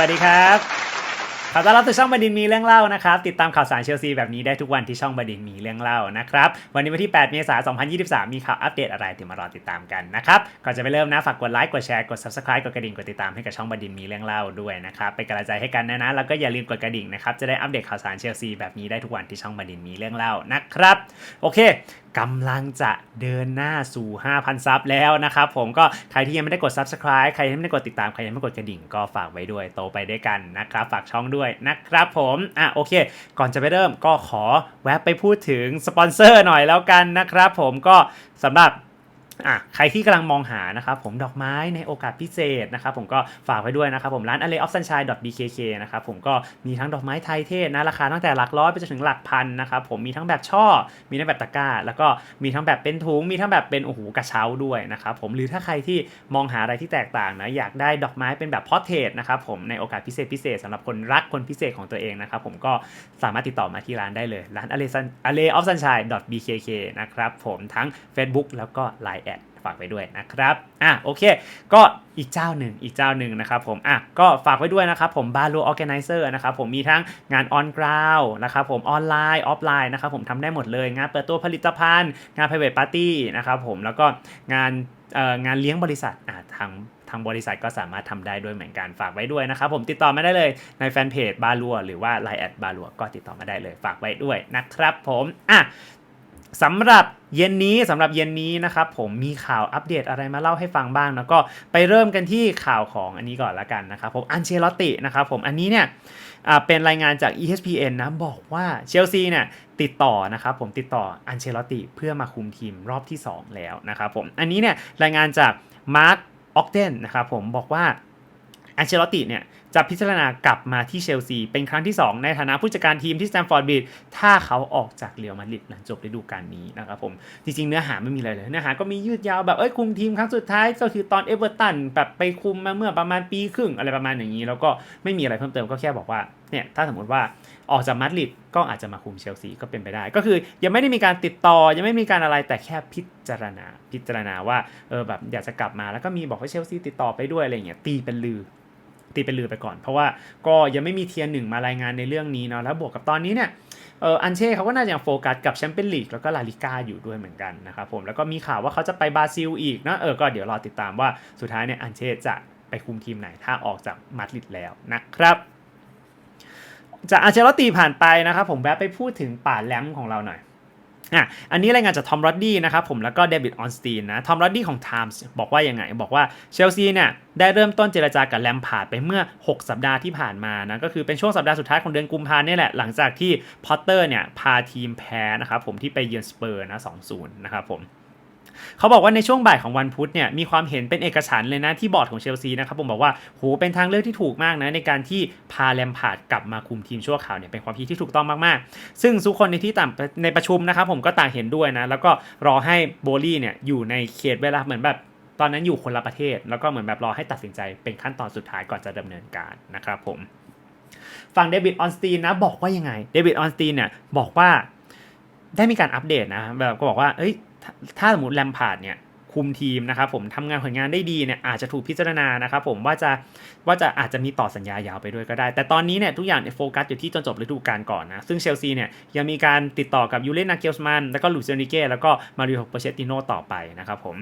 สวัสดีครับขอต้อนรับสู่ช่องบดินมีเรื่องเล่านะครับ ติดตามข่าวสารเชลซีแบบนี้ได้ทุกวันที่ช่องบดินมีเรื่องเล่านะครับ วันนี้วันที่ 8 เมษายน 2023 มีข่าวอัปเดตอะไรเดี๋ยวมารอติดตามกันนะครับก่อนจะไปเริ่มนะฝากกดไลค์กดแชร์กด subscribe กดกระดิ่งกดติดตามให้กับช่องบดินมีเรื่องเล่าด้วยนะครับเป็นกำลังใจให้กันนะนะแล้วก็อย่าลืมกดกระดิ่งนะครับจะได้อัปเดตข่าวสารเชลซีแบบนี้ได้ทุกวันที่ช่องบดินมีเรื่องเล่านะครับโอเคกำลังจะเดินหน้าสู่ 5,000 ซับแล้วนะครับผมก็ใครที่ยังไม่ได้กด subscribe ใครที่ยังไม่ได้กดติดตาม ใครยังไม่กดกระดิ่งก็ฝากไว้ด้วยโตไปด้วยกันนะครับ ฝากช่องด้วยนะครับผมอะโอเค ก่อนจะไปเริ่มก็ขอแวะไปพูดถึงสปอนเซอร์หน่อยแล้วกันนะครับผมก็สำหรับ อะใครที่กำลังมองหานะครับผมดอกไม้ในโอกาสพิเศษนะครับผมก็ฝากไว้ด้วยนะครับผมร้าน alley of sunshine bkk นะครับผมก็มีทั้งดอกไม้ไทยเทศนะราคาตั้งแต่หลักร้อยไปจนถึงหลักพันนะครับผมมีทั้งแบบช่อ มีทั้งแบบตะกร้า แล้วก็มีทั้งแบบเป็นถุงมีทั้งแบบเป็นโอ้โหกระเช้าด้วยนะครับผมหรือถ้าใครที่มองหาอะไรที่แตกต่างนะอยากได้ดอกไม้เป็นแบบพอเทสนะครับผมในโอกาสพิเศษพิเศษสำหรับคนรักคนพิเศษของตัวเองนะครับผมก็สามารถติดต่อมาที่ร้านได้เลยร้าน alley of sunshine bkk นะครับผมทั้ง Facebook แล้วก็ Line ฝากไว้ด้วยนะครับอะโอเค ก็อีกเจ้าหนึ่งอีกเจ้าหนึ่งนะครับผมอะก็ฝากไว้ด้วยนะครับผมบา l ูออแกไนเซอร์นะครับผมมีทั้งงานออนกราวนะครับผมออนไลน์ออฟไลน์นะครับผมทำได้หมดเลย งานเปิดตัวผลิตภัณฑ์ งาน private party นะครับผมแล้วก็งานงานเลี้ยงบริษัทอะทางทางบริษัทก็สามารถทำได้ด้วยเหมือนกันฝากไว้ด้วยนะครับผมติดต่อมาได้เลยในแฟนเพจบาลัวหรือว่า Line แอดบาลัวก็ติดต่อมาได้เลยฝากไว้ด้วยนะครับผมอะ สำหรับเย็นนี้สำหรับเย็นนี้นะครับผมมีข่าวอัปเดตอะไรมาเล่าให้ฟังบ้างแล้วก็ไปเริ่มกันที่ข่าวของอันนี้ก่อนละกันนะครับผมอันเชลตตินะครับผมอันนี้เนี่ยเป็นรายงานจาก ESPN นะบอกว่าเชลซีเนี่ยติดต่อนะครับผมติดต่ออันเชลตติเพื่อมาคุมทีมรอบที่ 2 แล้วนะครับผมอันนี้เนี่ยรายงานจากมาร์คออกเทนนะครับผมบอกว่าอันเชลติเนี่ย จะพิจารณากลับมาที่เชลซี เป็นครั้งที่ 2 ในฐานะผู้จัดการทีมที่สแตมฟอร์ดบริดถ้าเขาออกจากเรอัลมาดริดหลังจบฤดูกาลนี้นะครับผม จริงๆ เนื้อหาไม่มีอะไรเลย เนื้อหาก็มียืดยาวแบบ เอ้ยคุมทีมครั้งสุดท้ายก็คือตอนเอเวอร์ตันแบบไปคุมมาเมื่อประมาณปีครึ่งอะไรประมาณอย่างนี้ แล้วก็ไม่มีอะไรเพิ่มเติมก็แค่บอกว่าเนี่ยถ้าสมมติว่าออกจากมาดริดก็อาจจะมาคุมเชลซีก็เป็นไปได้ ก็คือยังไม่ได้มีการติดต่อยังไม่มีการอะไรแต่แค่พิจารณาพิจารณาว่าเออแบบอยากจะกลับมาแล้วก็มีบอกว่าเชลซีติดต่อไปด้วยอะไรเงี้ยตีเป็นลือ ตีเป็นลือไปก่อน เพราะว่าก็ยังไม่มีเทียร์หนึ่งมารายงานในเรื่องนี้เนาะแล้วบวกกับตอนนี้เนี่ยเอออันเช่เขาก็น่าจะโฟกัสกับแชมเปี้ยนลีกแล้วก็ลาลิก้าอยู่ด้วยเหมือนกันนะครับผมแล้วก็มีข่าวว่าเขาจะไปบราซิลอีกนะเออก็เดี๋ยวรอติดตามว่าสุดท้ายเนี่ยอันเช่จะไปคุมทีมไหนถ้าออกจากมาดริดแล้วนะครับจากอาเชลตีผ่านไปนะครับผมแวะไปพูดถึงป่าแลมของเราหน่อย อะอันนี้รายงานจากทอมรอดดี้นะครับผมแล้วก็เดวิดออนสตีนนะทอมรอดดี้ของ Times บอกว่ายังไง บอกว่าเชลซีเนี่ยได้เริ่มต้นเจรจากับแลมพาร์ดไปเมื่อ 6 สัปดาห์ที่ผ่านมานะก็คือเป็นช่วงสัปดาห์สุดท้ายของเดือนกุมภาเนี่ยแหละหลังจากที่พอตเตอร์เนี่ยพาทีมแพ้นะครับผมที่ไปเยือนสเปอร์นะสองศูนย์นะครับผม เขาบอกว่าในช่วงบ่ายของวันพุธเนี่ยมีความเห็นเป็นเอกฉันเลยนะที่บอร์ดของเชลซีนะครับผมบอกว่าโหเป็นทางเลือกที่ถูกมากนะในการที่พาแลมพาร์ดกลับมาคุมทีมชั่วคราวเนี่ยเป็นความคิดที่ถูกต้องมากๆ ซึ่งทุกคนในที่ต่างในประชุมนะครับผมก็ต่างเห็นด้วยนะแล้วก็รอให้โบลี่เนี่ยอยู่ในเขตเวลาเหมือนแบบตอนนั้นอยู่คนละประเทศ แล้วก็เหมือนแบบรอให้ตัดสินใจเป็นขั้นตอนสุดท้ายก่อนจะดำเนินการนะครับผมฝั่งเดวิดออนสตีนนะบอกว่ายังไงเดวิดออนสตีนเนี่ยบอกว่าได้มีการอัปเดตนะแบบก็บอกว่าเอ้ย ถ้าสมมติแลมพาร์ดเนี่ยคุมทีมนะครับผมทำงานผลงานได้ดีเนี่ยอาจจะถูกพิจารณานะครับผมว่าจะว่าจะอาจจะมีต่อสัญญายาวไปด้วยก็ได้ แต่ตอนนี้เนี่ยทุกอย่างเนี่ยโฟกัสอยู่ที่จนจบฤดูกาลก่อนนะซึ่งเชลซีเนี่ยยังมีการติดต่อกับยูเลนนาเกลสมันแล้วก็ลูเซนิเก้แล้วก็มาริโอโปเชตติโนต่อไปนะครับผม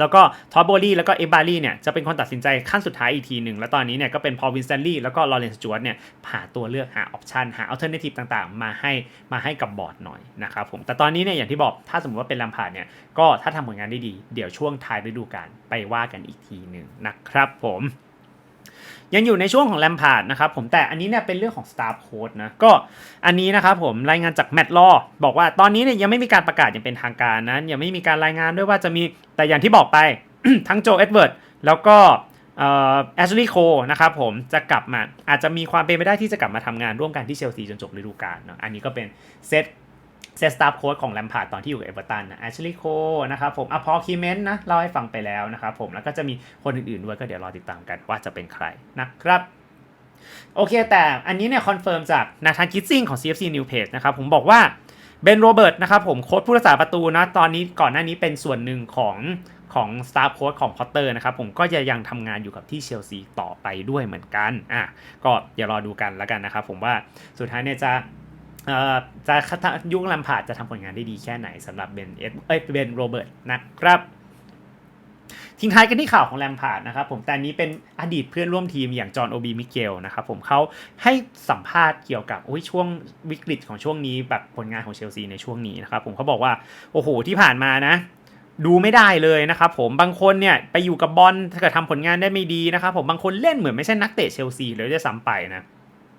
แล้วก็ทอปโบลี่แล้วก็เอบารี่เนี่ยจะเป็นคนตัดสินใจขั้นสุดท้ายอีกทีหนึ่ง แล้วตอนนี้เนี่ยก็เป็นพอลวินสตันลี่แล้วก็ลอเรนซ์จวตเนี่ยหาตัวเลือกหาออปชันหาอัลเทอร์เนทีฟต่างๆ มาให้มาให้กับบอร์ดหน่อยนะครับผมแต่ตอนนี้เนี่ยอย่างที่บอกถ้าสมมติว่าเป็นลัมพาดเนี่ยก็ถ้าทำผลงานได้ดี เดี๋ยวช่วงท้ายฤดูกาลไปว่ากันอีกทีหนึ่งนะครับผม ยังอยู่ในช่วงของแลมพาร์ดนะครับผมแต่อันนี้เนี่ยเป็นเรื่องของสตาฟโค้ดนะก็อันนี้นะครับผมรายงานจากแมตต์ลอบอกว่าตอนนี้เนี่ยยังไม่มีการประกาศอย่างเป็นทางการนะยังไม่มีการรายงานด้วยว่าจะมีแต่อย่างที่บอกไป ทั้งโจเอ็ดเวิร์ดแล้วก็แอชลีย์โคนะครับผมจะกลับมาอาจจะมีความเป็นไปได้ที่จะกลับมาทำงานร่วมกันที่เชลซีจนจบฤดูกาลเนาะอันนี้ก็เป็นเซต เซตสตาฟโค้ดของแลมพาร์ดตอนที่อยู่กับเอเวอร์ตันนะแอชลีย์โคนะครับผมอพอคีเมนนะเล่าให้ฟังไปแล้วนะครับผมแล้วก็จะมีคนอื่นๆด้วยก็เดี๋ยวรอติดตามกันว่าจะเป็นใครนะครับโอเค แต่อันนี้เนี่ยคอนเฟิร์มจากนาธานกิซซิงของ CFC New Page นะครับผมบอกว่าเบนโรเบิร์ตนะครับผมโค้ชผู้รักษาประตูนะตอนนี้ก่อนหน้านี้เป็นส่วนหนึ่งของของสตาร์โค้ชของพอตเตอร์นะครับผมก็จะยังทำงานอยู่กับที่เชลซีต่อไปด้วยเหมือนกันอะก็เดี๋ยวรอดูกันแล้วกันนะครับผมว่าสุดท้ายเนี่ยจะ จะยุคลัมพาร์ดจะทำผลงานได้ดีแค่ไหนสำหรับเบนเอเอ้ยเบนโรเบิร์ตนะครับ ทิ้งท้ายกันที่ข่าวของแลมพาร์ดนะครับผมแต่นนี้เป็นอดีตเพื่อนร่วมทีมอย่างจอห์นโอบีมิเกลนะครับผมเขาให้สัมภาษณ์เกี่ยวกับโอ้ยช่วงวิกฤตของช่วงนี้แบบผลงานของเชลซีในช่วงนี้นะครับผมเขาบอกว่าโอ้โหที่ผ่านมานะดูไม่ได้เลยนะครับผมบางคนเนี่ยไปอยู่กับบอลถ้าเกิดทำผลงานได้ไม่ดีนะครับผมบางคนเล่นเหมือนไม่ใช่นักเตะเชลซีเลยจะซ้ำไปนะ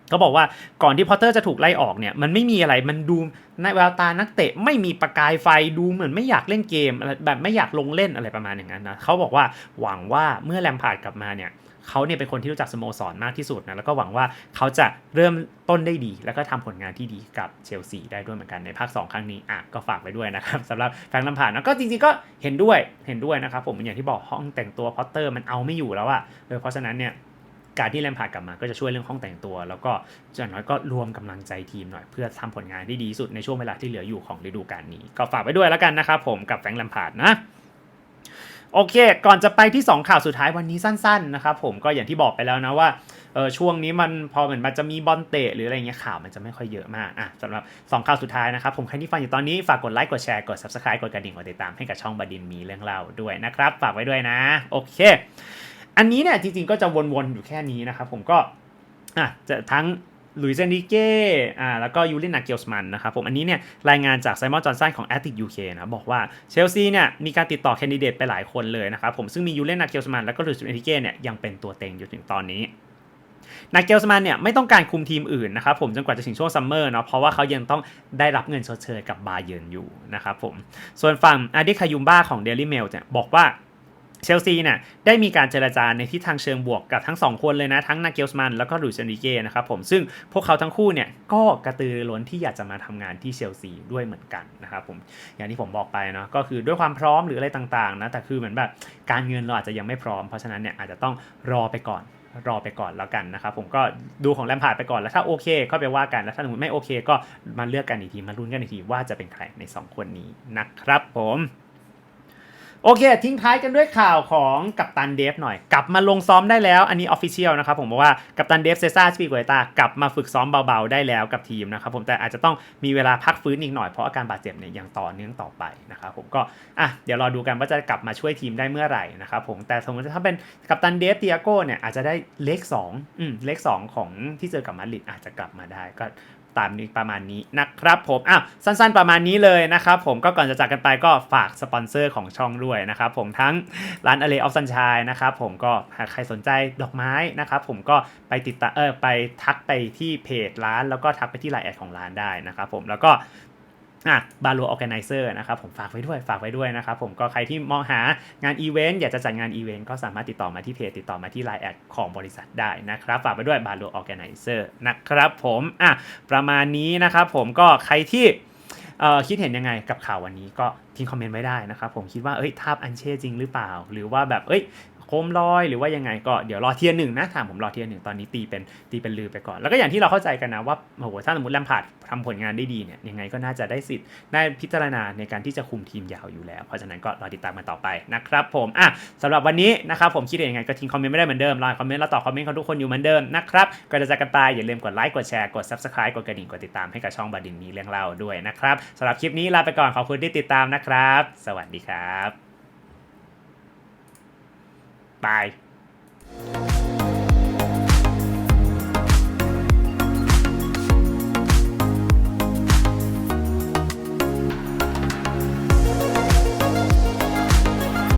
เขาบอกว่าก่อนที่พอตเตอร์จะถูกไล่ออกเนี่ยมันไม่มีอะไรมันดูในแววตานักเตะไม่มีประกายไฟดูเหมือนไม่อยากเล่นเกมอะไรแบบไม่อยากลงเล่นอะไรประมาณอย่างนั้นนะเขาบอกว่าหวังว่าเมื่อแลมพาร์ดกลับมาเนี่ยเขาเนี่ยเป็นคนที่รู้จักสโมสรมากที่สุดนะแล้วก็หวังว่าเขาจะเริ่มต้นได้ดี แล้วก็ทำผลงานที่ดีกับเชลซีได้ด้วยเหมือนกันในภาค 2 ครั้งนี้อะก็ฝากไว้ด้วยนะครับสำหรับแฟนแลมพาร์ดนะก็จริงๆก็เห็นด้วยเห็นด้วยนะครับผมอย่างที่บอกห้องแต่งตัวพอตเตอร์มันเอาไม่อยู่แล้วอะเออเพราะฉะนั้นเนี่ย การที่แลมพาร์ดกลับมาก็จะช่วยเรื่องห้องแต่งตัว แล้วก็อย่างน้อยก็รวมกำลังใจทีมหน่อยเพื่อทำผลงานที่ดีสุดในช่วงเวลาที่เหลืออยู่ของฤดูกาลนี้ ก็ฝากไว้ด้วยแล้วกันนะครับผมกับแฟงแลมพาร์ดนะโอเค ก่อนจะไปที่ 2 ข่าวสุดท้ายวันนี้สั้นๆนะครับผมก็อย่างที่บอกไปแล้วนะว่าเออช่วงนี้มันพอเหมือนมันจะมีบอลเตะหรืออะไรเงี้ยข่าวมันจะไม่ค่อยเยอะมากอะสำหรับ 2 ข่าวสุดท้ายนะครับ ผมใครที่ฟังอยู่ตอนนี้ฝากกดไลค์กดแชร์กด subscribe กดกระดิ่งกดติดตามให้กับช่องบดินมีเรื่องเล่าด้วยนะครับ ฝากไว้ด้วยนะ โอเค อันนี้เนี่ยจริงๆก็จะวนๆอยู่แค่นี้นะครับผมก็อะจะทั้งลุยเซนดิเก้อ่าแล้วก็ยูรินาเกลสมันนะครับผมอันนี้เนี่ยรายงานจากไซมอนจอห์นสันของ a t t i c UK นะบอกว่าเชลซีเนี่ยมีการติดต่อแคนดิเดตไปหลายคนเลยนะครับผมซึ่งมียูรินาเกลสมันแล้วก็ลุยเซนดิเก้เนี่ยยังเป็นตัวเต็งอยู่ถึงตอนนี้นาเกลสมันเนี่ยไม่ต้องการคุมทีมอื่นนะครับผมจนกว่าจะถึงช่วงซัมเมอร์เนาะเพราะว่าเขายังต้องได้รับเงินชดเชยกับบาเยิร์นอยู่นะครับผมส่วนฝั่งอาดิคายุมบ้าของเดลี่เมลเนี่ยบอกว่า เชลซีเนี่ยได้มีการเจรจาในทิศทางเชิงบวกกับทั้ง 2 คนเลยนะ ทั้งนาเกลสมันแล้วก็ลุยส์เอนริเก้นะครับผมซึ่งพวกเขาทั้งคู่เนี่ยก็กระตือร้นที่อยากจะมาทำงานที่เชลซีด้วยเหมือนกันนะครับผมอย่างที่ผมบอกไปเนาะก็คือด้วยความพร้อมหรืออะไรต่างๆนะแต่คือเหมือนแบบการเงินเราอาจจะยังไม่พร้อมเพราะฉะนั้นเนี่ยอาจจะต้องรอไปก่อนรอไปก่อนแล้วกันนะครับผมก็ดูของแลมพาร์ดไปก่อนแล้วถ้าโอเคก็ไปว่ากันแล้วถ้าสมมติไม่โอเค ก็มาเลือกกันอีกทีมาลุ้นกันอีกทีว่าจะเป็นใครใน 2 คนนี้นะครับผม โอเค ทิ้งท้ายกันด้วยข่าวของกัปตันเดฟหน่อย กลับมาลงซ้อมได้แล้ว อันนี้ออฟฟิเชียลนะครับผมบอกว่ากัปตันเดฟเซซ่าสปีกเวตากลับมาฝึกซ้อมเบาๆ ได้แล้วกับทีมนะครับผมแต่อาจจะต้องมีเวลาพักฟื้นอีกหน่อยเพราะอาการบาดเจ็บเนี่ยยังต่อเนื่องต่อไปนะครับผมก็อะเดี๋ยวรอดูกันว่าจะกลับมาช่วยทีมได้เมื่อไหร่นะครับผมแต่สมมติถ้าเป็นกัปตันเดฟเตียโก้เนี่ยอาจจะได้เลข2อืมเลข2ของที่เจอกับมาดริดอาจจะกลับมาได้ก็ ตามนี้ประมาณนี้นะครับผมอ้าวสั้นๆประมาณนี้เลยนะครับผมก็ก่อนจะจากกันไปก็ฝากสปอนเซอร์ของช่องด้วยนะครับผมทั้งร้านอเลออฟซันชายนะครับผมก็หากใครสนใจดอกไม้นะครับผมก็ไปติดตามเออไปทักไปที่เพจร้าน แล้วก็ทักไปที่ไลน์แอดของร้านได้นะครับผมแล้วก็ อะบาลูออแกไนเซอร์นะครับผมฝากไว้ด้วยฝากไว้ด้วยนะครับผมก็ใครที่มองหางานอีเวนต์อยากจะจัดงานอีเวนต์ก็สามารถติดต่อมาที่เพจติดต่อมาที่ไลน์แอดของบริษัทได้นะครับ ฝากไว้ด้วยบาลูออแกไนเซอร์นะครับผมอะประมาณนี้นะครับผมก็ใครที่เอ่อคิดเห็นยังไงกับข่าววันนี้ก็ทิ้งคอมเมนต์ไว้ได้นะครับผมคิดว่าเอ้ยทาบอันเช่จริงหรือเปล่า หรือว่าแบบเอ้ย โคมลอยหรือว่ายังไงก็เดี๋ยวรอเทียร์หนึ่งนะถามผมรอเทียร์หนึ่งตอนนี้ตีเป็นตีเป็นลือไปก่อน แล้วก็อย่างที่เราเข้าใจกันนะว่าโอ้โหถ้าสมมติแลมพาร์ดทำผลงานได้ดีเนี่ยยังไงก็น่าจะได้สิทธิ์ได้พิจารณาในการที่จะคุมทีมยาวอยู่แล้ว เพราะฉะนั้นก็รอติดตามกันต่อไปนะครับผมอะสำหรับวันนี้นะครับผมคิดยังไงก็ทิ้งคอมเมนต์ไม่ได้เหมือนเดิมรอคอมเมนต์แล้วตอบคอมเมนต์ของทุกคนอยู่เหมือนเดิมนะครับก็จะจากกันไปอย่าลืมกดไลค์กดแชร์กด subscribe กดกระดิ่งกดติดตามให้กับช่องบดินมีเรื่องเล่าด้วยนะครับสำหรับคลิปนี้ลาไปก่อนขอบคุณที่ติดตามนะครับ สวัสดีครับ บาย